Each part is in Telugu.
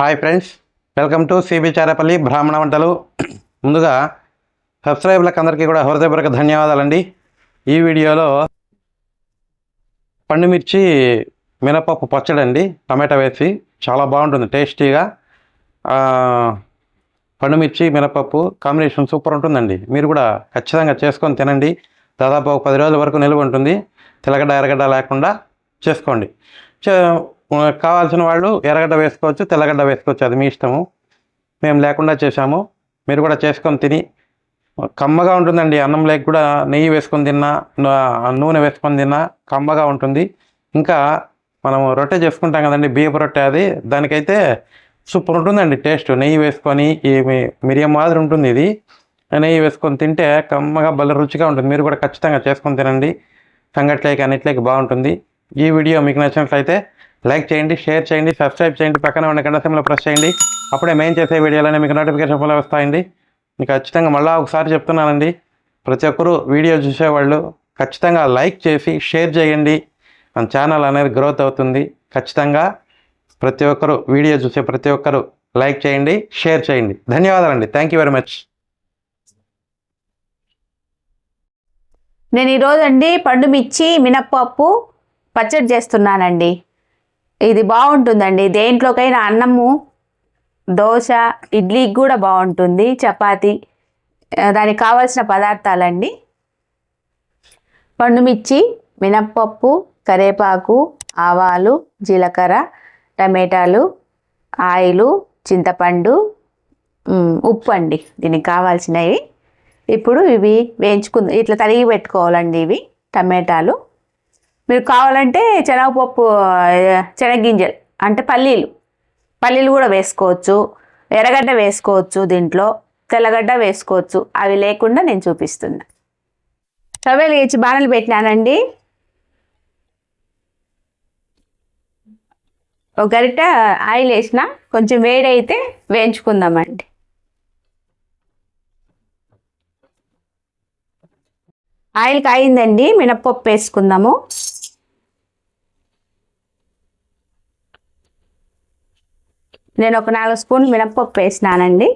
Hi friends welcome to CB Charapalli బ్రాహ్మణ వంటలు ముందుగా సబ్స్క్రైబర్లకు అందరికీ కూడా హృదయపూర్వక ధన్యవాదాలండి. ఈ వీడియోలో పండుమిర్చి మినపప్పు పచ్చడి అండి టమాటా వేసి చాలా బాగుంటుంది టేస్టీగా. పండుమిర్చి మినపప్పు కాంబినేషన్ సూపర్ ఉంటుందండి. మీరు కూడా ఖచ్చితంగా చేసుకొని తినండి. దాదాపు ఒక పది రోజుల వరకు నిల్వ ఉంటుంది. తెల్లగడ్డ ఎర్రగడ్డ లేకుండా చేసుకోండి. చే- కావాల్సిన వాళ్ళు ఎర్రగడ్డ వేసుకోవచ్చు తెల్లగడ్డ వేసుకోవచ్చు. అది మీ ఇష్టము. మేము లేకుండా చేశాము. మీరు కూడా చేసుకొని తిని. కమ్మగా ఉంటుందండి. అన్నం లేక కూడా నెయ్యి వేసుకొని తిన్నా నూనె వేసుకొని తిన్నా కమ్మగా ఉంటుంది. ఇంకా మనం రొట్టె చేసుకుంటాం కదండి. బియ్యపు రొట్టె అది. దానికైతే సూపర్ ఉంటుందండి టేస్ట్. నెయ్యి వేసుకొని ఈ మిరియం మాదిరి ఉంటుంది ఇది. నెయ్యి వేసుకొని తింటే కమ్మగా భలే రుచిగా ఉంటుంది. మీరు కూడా ఖచ్చితంగా చేసుకొని తినండి. సంగట్లేకి అన్నిట్లేకి బాగుంటుంది. ఈ వీడియో మీకు నచ్చినట్లయితే లైక్ చేయండి షేర్ చేయండి సబ్స్క్రైబ్ చేయండి పక్కన ఉన్న గంట సింబల్ ప్రెస్ చేయండి. అప్పుడే మేము చేసే వీడియోలోనే మీకు నోటిఫికేషన్ ఫోన్లో వస్తాయండి. మీకు ఖచ్చితంగా మళ్ళీ ఒకసారి చెప్తున్నానండి. ప్రతి ఒక్కరూ వీడియో చూసేవాళ్ళు ఖచ్చితంగా లైక్ చేసి షేర్ చేయండి. మన ఛానల్ అనేది గ్రోత్ అవుతుంది. ఖచ్చితంగా ప్రతి ఒక్కరు వీడియో చూసే ప్రతి ఒక్కరు లైక్ చేయండి షేర్ చేయండి. ధన్యవాదాలండి. థ్యాంక్ యూ వెరీ మచ్ నేను ఈరోజు అండి పండు మిర్చి మినప్పప్పు పచ్చడి చేస్తున్నానండి. ఇది బాగుంటుందండి. దేంట్లోకైనా అన్నము దోశ ఇడ్లీకి కూడా బాగుంటుంది. చపాతి దానికి కావాల్సిన పదార్థాలండి. పండుమిర్చి మినప్పప్పు కరేపాకు ఆవాలు జీలకర్ర టమాటాలు ఆయిలు చింతపండు ఉప్పు అండి దీనికి కావాల్సినవి. ఇప్పుడు ఇవి వేయించుకుందాం. ఇట్లా తరిగి పెట్టుకోవాలండి ఇవి టమాటాలు. మీరు కావాలంటే శనగపప్పు ఆ, శనగగింజలు అంటే పల్లీలు. పల్లీలు కూడా వేసుకోవచ్చు. ఎర్రగడ్డ వేసుకోవచ్చు దీంట్లో. తెల్లగడ్డ వేసుకోవచ్చు. అవి లేకుండా నేను చూపిస్తున్నా. రవ్వలు ఇచ్చి బాణలు పెట్టినానండి. ఒక గరిట ఆయిల్ వేసిన కొంచెం వేడైతే వేయించుకుందామండి. ఆయిల్ కాయిందండి. మినప్పప్పు వేసుకుందాము. నేను ఒక నాలుగు స్పూన్లు మినప్పప్పు వేసినానండి.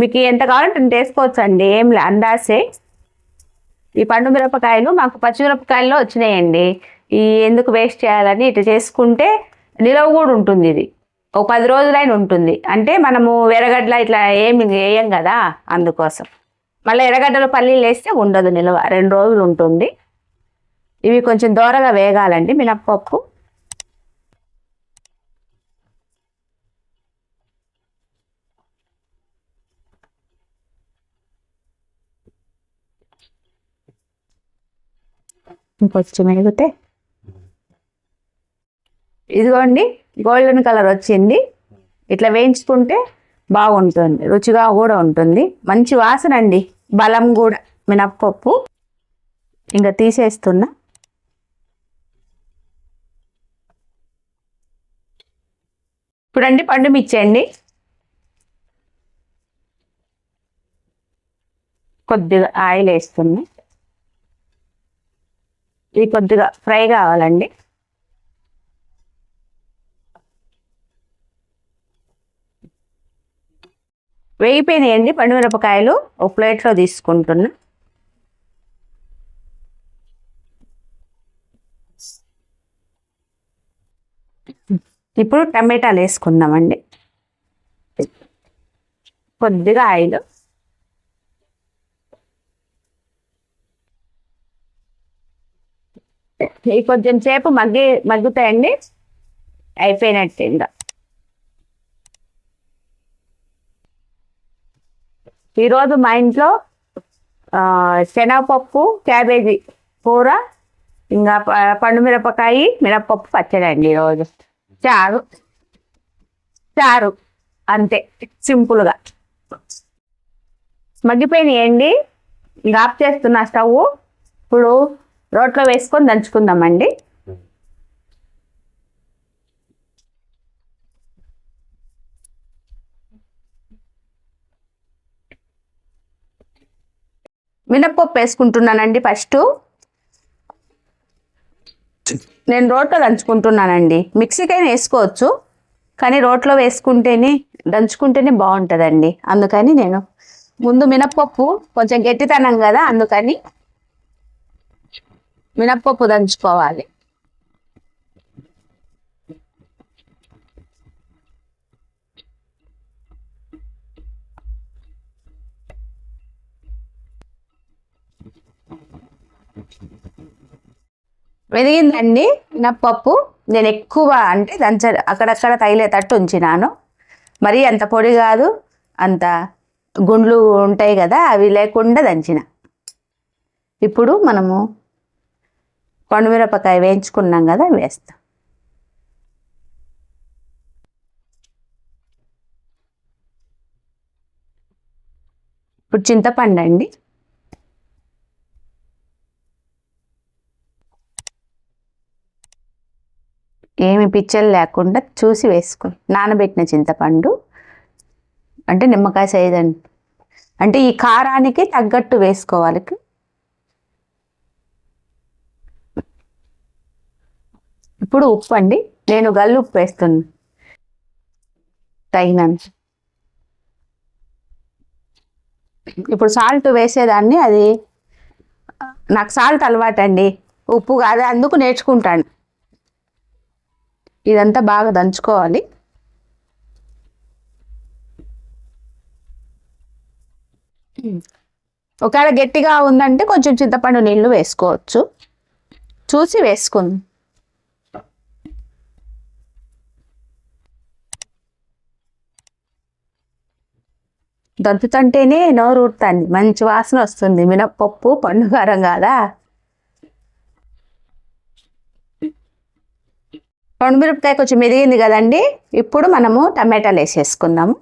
మీకు ఎంత కావాలంటే నేను వేసుకోవచ్చు అండి ఏం అందాసే. ఈ పండు మిరపకాయలు మాకు పచ్చిమిరపకాయల్లో వచ్చినాయండి. ఈ ఎందుకు వేస్ట్ చేయాలని ఇట్లా చేసుకుంటే నిలవ కూడా ఉంటుంది ఇది. ఒక పది రోజులైన ఉంటుంది. అంటే మనము ఎర్రగడ్డల ఇట్లా ఏమి వేయం కదా అందుకోసం. మళ్ళీ ఎర్రగడ్డలు పల్లీలు వేస్తే ఉండదు నిలవ రెండు రోజులు ఉంటుంది. ఇవి కొంచెం దూరగా వేగాలండి మినప్పప్పు. ఇంకొంచెం వేగితే. ఇదిగోండి గోల్డెన్ కలర్ వచ్చింది. ఇట్లా వేయించుకుంటే బాగుంటుంది రుచిగా కూడా ఉంటుంది. మంచి వాసన అండి బలం కూడా మినప్పప్పు. ఇంకా తీసేస్తున్నా. చూడండి పండు మిర్చండి కొద్దిగా ఆయిల్ వేస్తుంది ఇది కొద్దిగా ఫ్రై కావాలండి. వేగిపోయినాయండి పండుమిరపకాయలు ఒక ప్లేట్లో తీసుకుంటున్నా. ఇప్పుడు టమాటాలు వేసుకుందామండి. కొద్దిగా ఆయిల్. ఇవి కొంచెం సేపు మగ్గి మగ్గుతాయండి. అయిపోయినట్టు ఇంకా. ఈరోజు మా ఇంట్లో శనగపప్పు క్యాబేజీ కూర ఇంకా పండు మిరపకాయ మిరపప్పు పచ్చడి అండి ఈరోజు. చారు. చారు. అంతే. సింపుల్గా. మగ్గిపోయినాయండి. గాప్ ఆఫ్ చేస్తున్నా స్టవ్. ఇప్పుడు రోట్లో వేసుకొని దంచుకుందామండి. మినప్పప్పు వేసుకుంటున్నానండి ఫస్ట్. నేను రోట్లో దంచుకుంటున్నానండి. మిక్సీకైనా వేసుకోవచ్చు కానీ రోట్లో వేసుకుంటేనే దంచుకుంటేనే బాగుంటుందండి. అందుకని నేను ముందు మినప్పప్పు కొంచెం గట్టితనం కదా అందుకని మినప్పప్పు దంచుకోవాలి. వెదిగిందండి మినప్పప్పు నేను ఎక్కువ అంటే దంచ అక్కడక్కడ తగిలేటట్టు ఉంచినాను. మరీ అంత పొడి కాదు అంత గుండ్లు ఉంటాయి కదా అవి లేకుండా దంచిన. ఇప్పుడు మనము పండుమిరపకాయ వేయించుకున్నాం కదా వేస్తాం. ఇప్పుడు చింతపండు అండి ఏమి పిచ్చలు లేకుండా చూసి వేసుకొని నానబెట్టిన చింతపండు అంటే నిమ్మకాయ సైజ్ అండి అంటే ఈ కారానికి తగ్గట్టు వేసుకోవాలి. ఇప్పుడు ఉప్పు అండి. నేను గల్లు ఉప్పు వేస్తున్నా. తగినంత. ఇప్పుడు సాల్ట్ వేసేదాన్ని అది నాకు సాల్ట్ అలవాటండి. ఉప్పు కాదు అందుకు నేర్చుకుంటాను. ఇదంతా బాగా దంచుకోవాలి. ఒకవేళ గట్టిగా ఉందంటే కొంచెం చింతపండు నీళ్ళు వేసుకోవచ్చు. చూసి వేసుకుంది. దంచుతుంటేనే నోరు ఊరుతుంది. మంచి వాసన వస్తుంది. మినప్పప్పు పండుగారం కాదా? పండుమిరపకాయ కొంచెం మెదిగింది కదండి. ఇప్పుడు మనము టమాటాలు వేసేసుకుందాము.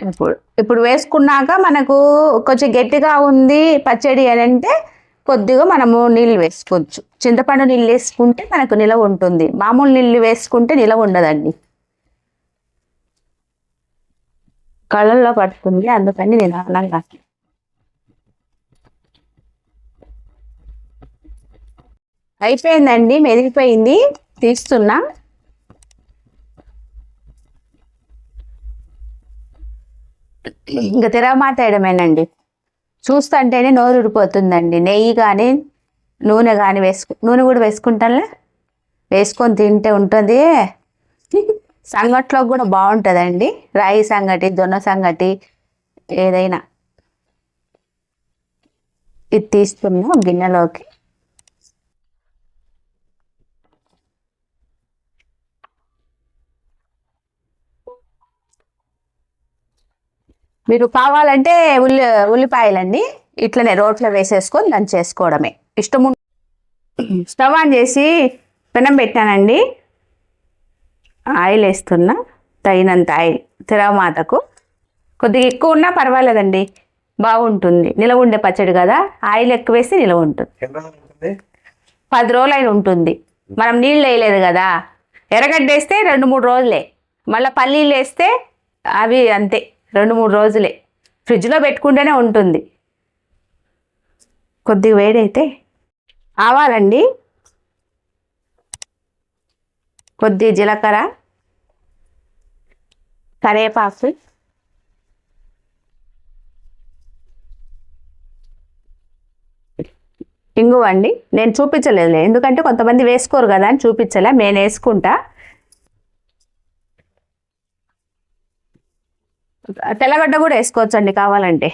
ఇప్పుడు ఇప్పుడు వేసుకున్నాక మనకు కొంచెం గట్టిగా ఉంది పచ్చడి అని అంటే కొద్దిగా మనము నీళ్ళు వేసుకోవచ్చు. చింతపండు నీళ్ళు వేసుకుంటే మనకు నిలవ ఉంటుంది. మామూలు నీళ్ళు వేసుకుంటే నిలవ ఉండదండి. కళ్ళల్లో పడుతుంది. అందుకని నేను అనంగా అయిపోయిందండి మెదిగిపోయింది తీస్తున్నా. ఇంకా తిరగమాత వేయడమేనండి చూస్తుంటేనే నోరు ఊరిపోతుందండి నెయ్యి కానీ నూనె కానీ వేసుకు నూనె కూడా వేసుకుంటానులే. వేసుకొని తింటే ఉంటుంది. సంగట్లో కూడా బాగుంటుందండి. రాయి సంగటి జొన్న సంగటి ఏదైనా. ఇది తీసుకున్నాం గిన్నెలోకి. మీరు కావాలంటే ఉల్లి ఉల్లిపాయలండి ఇట్లనే రోట్లో వేసేసుకొని దంచేసుకోవడమే. ఇష్టం స్టవ్ ఆన్ చేసి పెనం పెట్టానండి. ఆయిల్ వేస్తున్నా తగినంత ఆయిల్ తిరగమాతకు కొద్దిగా ఎక్కువ ఉన్నా పర్వాలేదండి బాగుంటుంది. నిలవ ఉండే పచ్చడి కదా ఆయిల్ ఎక్కువ వేస్తే నిలవ ఉంటుంది. పది రోజులు అయిన ఉంటుంది. మనం నీళ్ళు వేయలేదు కదా ఎర్రగడ్డ వేస్తే రెండు మూడు రోజులే. మళ్ళీ పల్లీలు వేస్తే అవి అంతే రెండు మూడు రోజులే. ఫ్రిడ్జ్లో పెట్టుకుంటేనే ఉంటుంది. కొద్దిగా వేడైతే ఆవాలండి. కొద్ది జీలకర్ర కరేపాకు ఇంగువ అండి నేను చూపించలేదు ఎందుకంటే కొంతమంది వేసుకోరు కదా అని చూపించలే. నేను వేసుకుంటా. తెల్లగడ్డ కూడా వేసుకోవచ్చు అండి కావాలంటే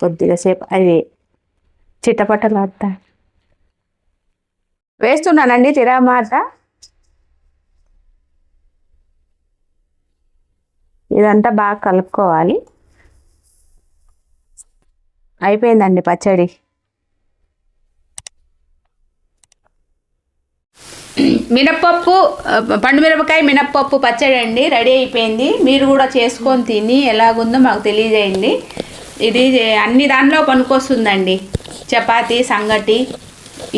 కొద్దిగా సేపు అది చిట్టపట్టలాడతా వేస్తున్నానండి తిరామాట ఇదంతా బాగా కలుపుకోవాలి. అయిపోయిందండి పచ్చడి. మినప్పప్పు పండు మిరపకాయ మినప్పప్పు పచ్చడి అండి రెడీ అయిపోయింది. మీరు కూడా చేసుకొని తిని ఎలాగుందో మాకు తెలియజేయండి. ఇది అన్ని దాంట్లో పనికొస్తుందండి. చపాతి సంగటి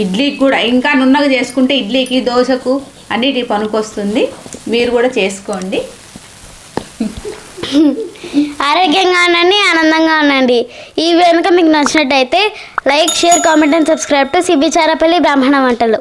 ఇడ్లీకి కూడా. ఇంకా నున్నగా చేసుకుంటే ఇడ్లీకి దోశకు అన్నిటి పనికొస్తుంది. మీరు కూడా చేసుకోండి. ఆరోగ్యంగా ఉండండి ఆనందంగా ఉండండి. ఈ వెనుక మీకు నచ్చినట్టయితే like share comment and subscribe to CB బ్రాహ్మణ వంటలు.